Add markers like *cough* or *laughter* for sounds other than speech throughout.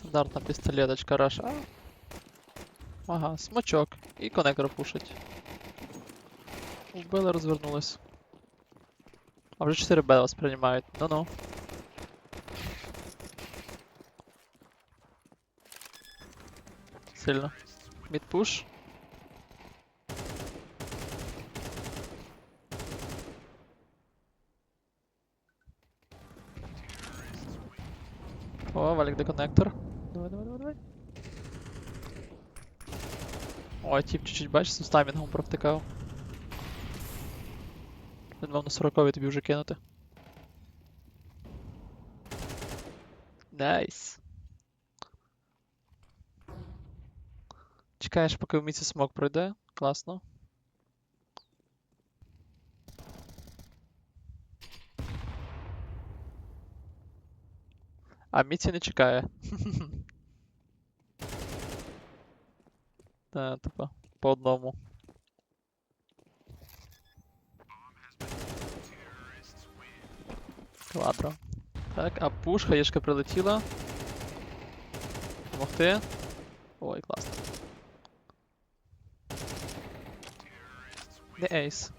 Стандартна пістолеточка Раша. Ага, смачок. І конектор пушить. Вбили, розвернулись. А вже 4 Б вас приймають. Ну-ну. Сильно. Мідпуш. О, валік деконектор. Давай, давай, давай, давай. Ой, тип чуть-чуть бачиш, з таймінгом провтикав. Він мав на 40 тобі вже кинути. Найс. Чекаєш, поки в місці смок пройде. Класно. А Міці не чекає. *laughs* Та, типа, по одному. Квадро. Так, а пуш, хаєшка прилетіла. Помогти. Ой, класно. Не ейс.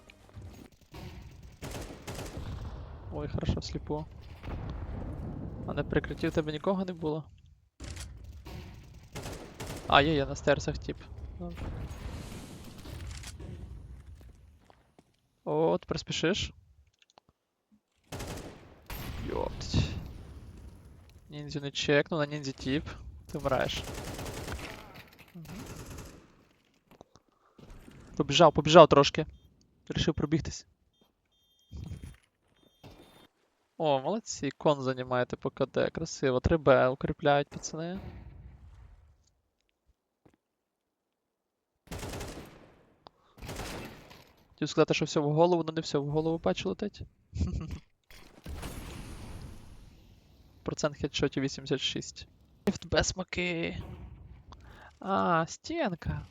Ой, хорошо, всліпу. А на прикритті в тебе нікого не було? А, є, є на стерсах тип. Добре. О, тепер. Йопть. Ніндзю не чекну, на ніндзі тип. Ти вмираєш. Побіжав, побіжав трошки. Рішив пробігтись. О, молодці, кон займаєте по КД, красиво. 3Б укріпляють, пацани. Хотів сказати, що все в голову, але не все в голову бачу летить. *laughs* Процент хедшотів 86. Ліфт без смоки. А, стінка.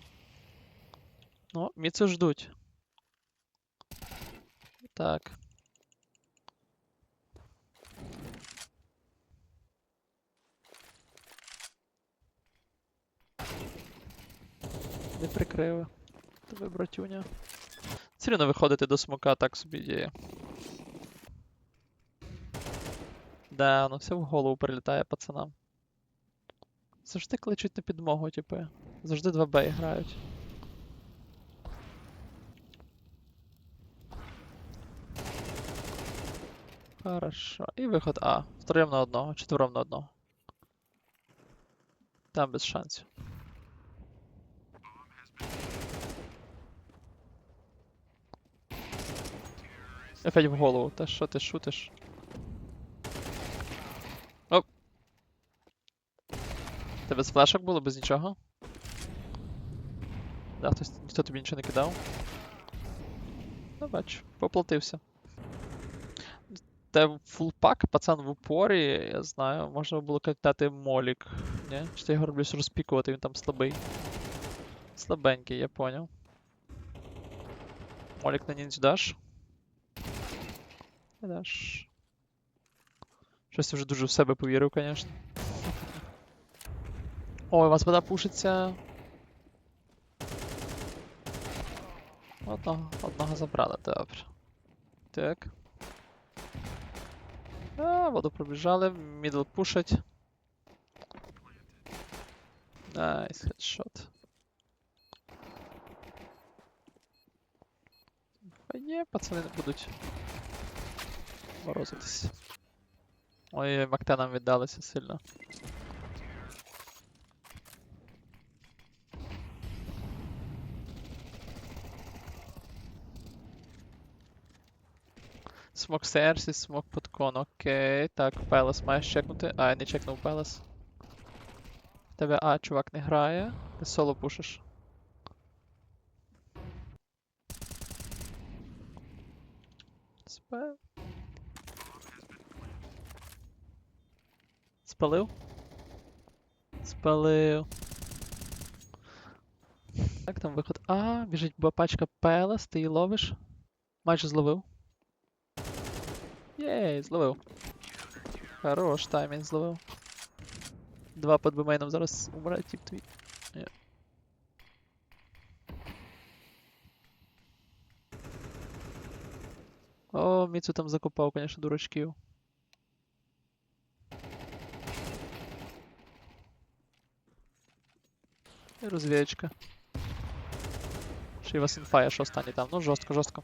Ну, міцу ждуть. Так. Не прикрили. Тебе, братюня. Рівно виходити до смока так собі ідея. Да, воно все в голову прилітає пацанам. Завжди кличуть на підмогу, типи. Завжди 2Б грають. Хорошо. І виход А. Втроєм на одного, четвером на одного. Там без шансів. Опять в голову. Та що ти шутиш? Оп. Тебе без флешок було, без нічого? Да, хтось, ніхто тобі нічого не кидав. Ну, бачу, поплатився. Те фулпак, пацан в упорі, я знаю, можна було кидати молік. Ні? Чи ти його роблюсь розпікувати, він там слабий. Слабенький, я поняв. Молік на ніндзю даш? Даш. Щось вже дуже в себе повірив, звісно. Ой, у вас вода пушиться. Одного, одного забрали, добре. Так. А, воду пробіжали, мідл пушать. Найс, хедшот. Є, пацани не будуть морозитись. Ой, Макте нам віддалися сильно. Смок Серсі, смок под кон, окей. Так, Пелес маєш чекнути. А, я не чекнув Пелес. Тебе А, чувак, не грає. Ти соло пушиш. Спе... Спалив? Спалив. Так, там виход. А, біжить ба- пачка Пелес, ти її ловиш. Майже зловив. Єй, зловив. Хорош, таймінг зловив. Два під бемейном зараз умре, тип твій. Ні. О, Міцу там закопав, конечно, дурачків. І розвієчка. Ще й вас інфає, що останній там. Ну, жорстко, жорстко.